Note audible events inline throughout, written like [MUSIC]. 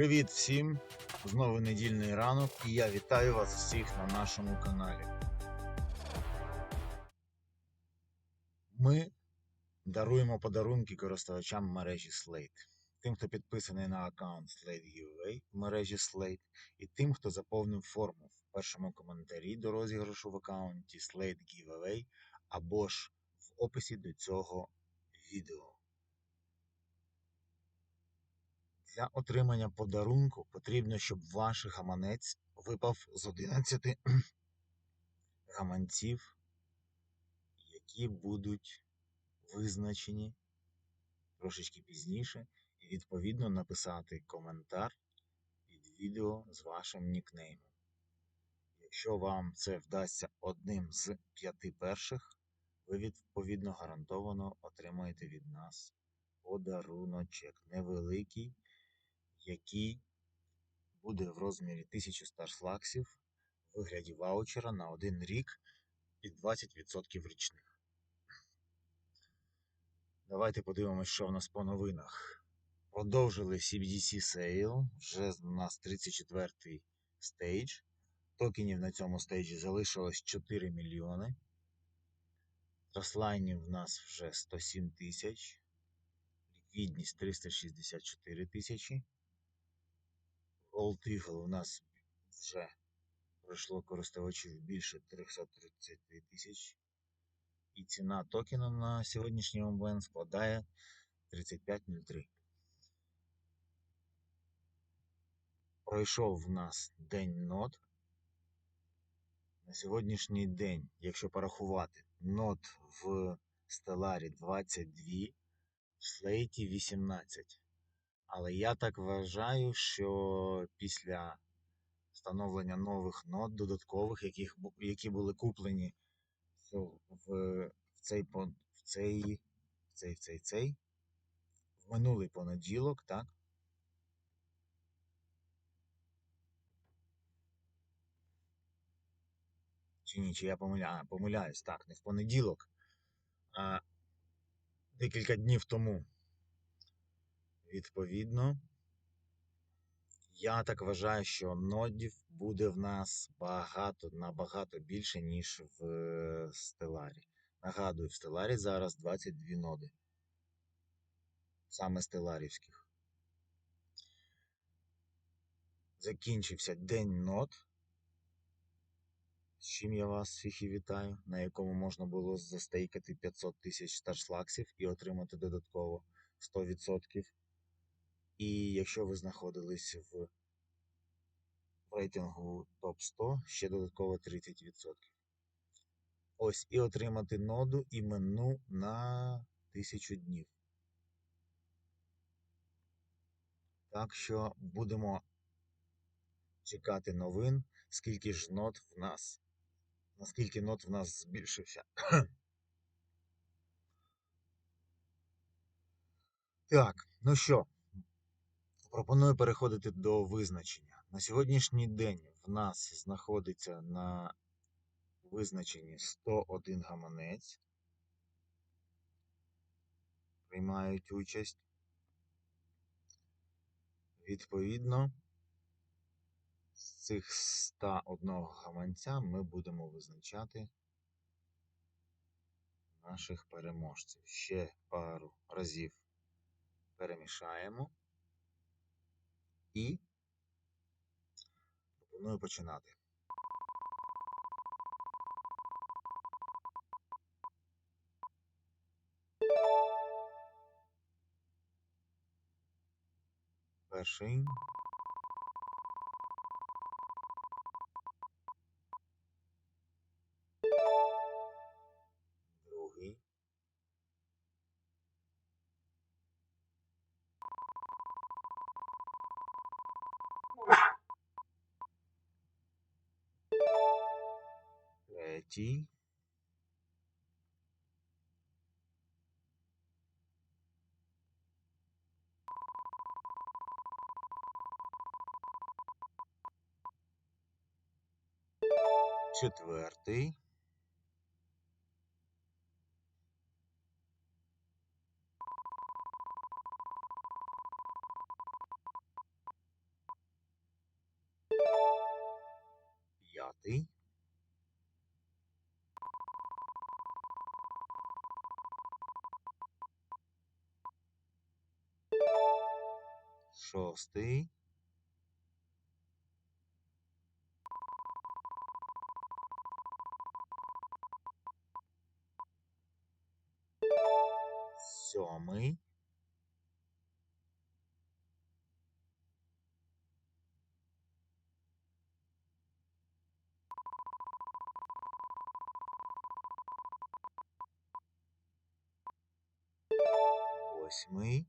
Привіт всім! Знову недільний ранок і я вітаю вас всіх на нашому каналі. Ми даруємо подарунки користувачам мережі Slate. Тим, хто підписаний на аккаунт Slate Giveaway в мережі Slate, і тим, хто заповнив форму в першому коментарі до розіграшу в аккаунті Slate Giveaway або ж в описі до цього відео. Для отримання подарунку потрібно, щоб ваш гаманець випав з 11 [CLEARS THROAT] гаманців, які будуть визначені трошечки пізніше, і відповідно написати коментар під відео з вашим нікнеймом. Якщо вам це вдасться одним з п'яти перших, ви відповідно гарантовано отримаєте від нас подаруночок невеликий який буде в розмірі 1000 старслаксів в вигляді ваучера на один рік під 20% річних. Давайте подивимось, що в нас по новинах. Продовжили CBDC Sale, вже у нас 34-й стейдж. Токенів на цьому стейджі залишилось 4 мільйони. Траслайнів в нас вже 107 тисяч. Ліквідність 364 тисячі. Old Eagle у нас вже пройшло користувачів більше 330 тисяч. І ціна токена на сьогоднішній момент складає 35.03. Пройшов в нас день нот. На сьогоднішній день, якщо порахувати, нот в Stellar 22, в Слейті 18. Але я так вважаю, що після встановлення нових нод додаткових, яких, які були куплені в, в, цей, в цей, в цей, в цей, цей, в минулий понеділок, так? Чи ні, чи я помиляю, помиляюсь, так, не в понеділок, а декілька днів тому. Відповідно, я так вважаю, що нодів буде в нас багато, набагато більше, ніж в Стеларі. Нагадую, в Стеларі зараз 22 ноди. Саме стеларівських. Закінчився день нод. З чим я вас всіх і вітаю, на якому можна було застейкати 500 тисяч старшлаксів і отримати додатково 100%. І якщо ви знаходились в рейтингу топ 100, ще додатково 30%. Ось і отримати ноду іменну на 1000 днів. Так що будемо чекати новин, скільки ж нот в нас, наскільки нот в нас збільшився. [CLEARS THROAT] Так, ну що? Пропоную переходити до визначення. На сьогоднішній день в нас знаходиться на визначенні 101 гаманець. Приймають участь. Відповідно, з цих 101 гаманця ми будемо визначати наших переможців. Ще пару разів перемішаємо. І пропоную починати. Перший. Третій. Четвертий. Шостий. Сьомий. Восьмий.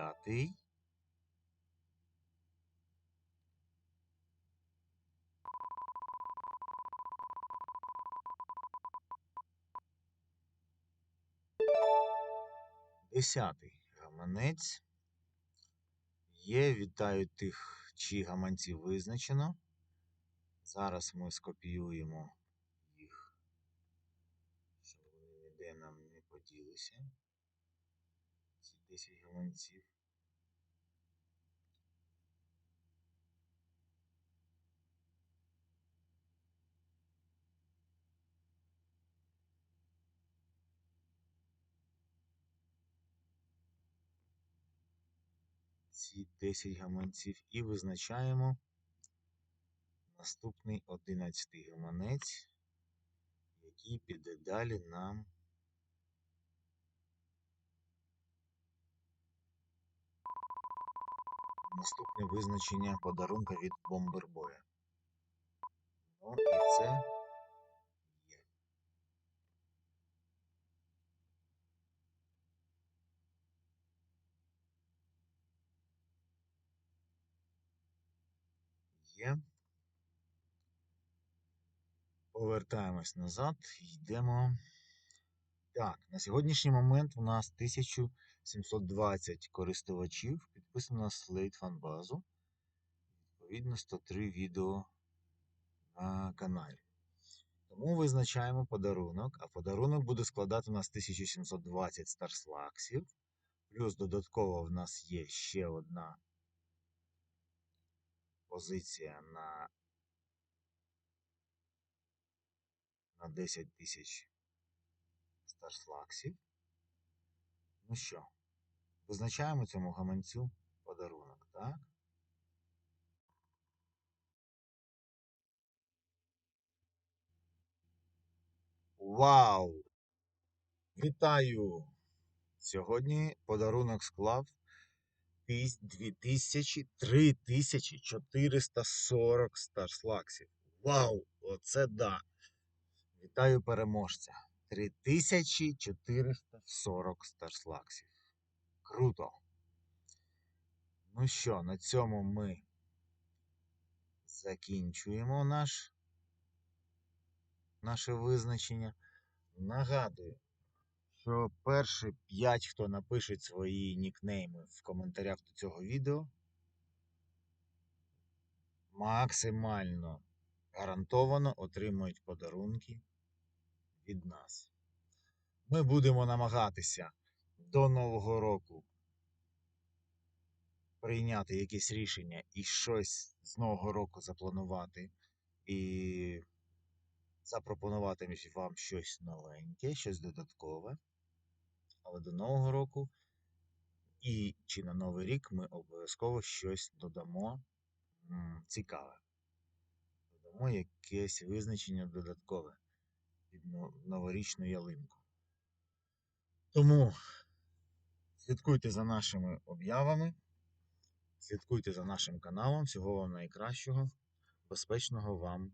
Дев'ятий. Десятий гаманець. Є, вітаю тих, чиї гаманці визначено. Зараз ми скопіюємо їх, щоб вони ніде нам не поділися. Ці 10 гаманців. ці 10 гаманців і визначаємо наступний 11 гаманець, який піде далі нам наступне визначення подарунка від бомбербоя. Ну і це є. Є. Повертаємось назад, йдемо. Так, на сьогоднішній момент у нас 1720 користувачів підписано на Slate Fan базу. Відповідно, 103 відео на каналі. Тому визначаємо подарунок, а подарунок буде складати у нас 1720 старслаксів. Плюс додатково в нас є ще одна позиція на, на 10 тисяч старслаксів. Ну що, визначаємо цьому гаманцю подарунок, так? Вау! Вітаю! Сьогодні подарунок склав 2000, 3440 старслаксів. Вау! Оце да! Вітаю переможця! 3440 старслаксів. Круто! Ну що, на цьому ми закінчуємо наш, наше визначення. Нагадую, що перші 5, хто напишуть свої нікнейми в коментарях до цього відео, максимально гарантовано отримують подарунки від нас. Ми будемо намагатися до Нового року прийняти якесь рішення і щось з Нового року запланувати і запропонувати вам щось новеньке, щось додаткове. Але до Нового року і чи на Новий рік ми обов'язково щось додамо цікаве. Додамо якесь визначення додаткове під новорічну ялинку. Тому слідкуйте за нашими об'явами, слідкуйте за нашим каналом. Всього вам найкращого, безпечного вам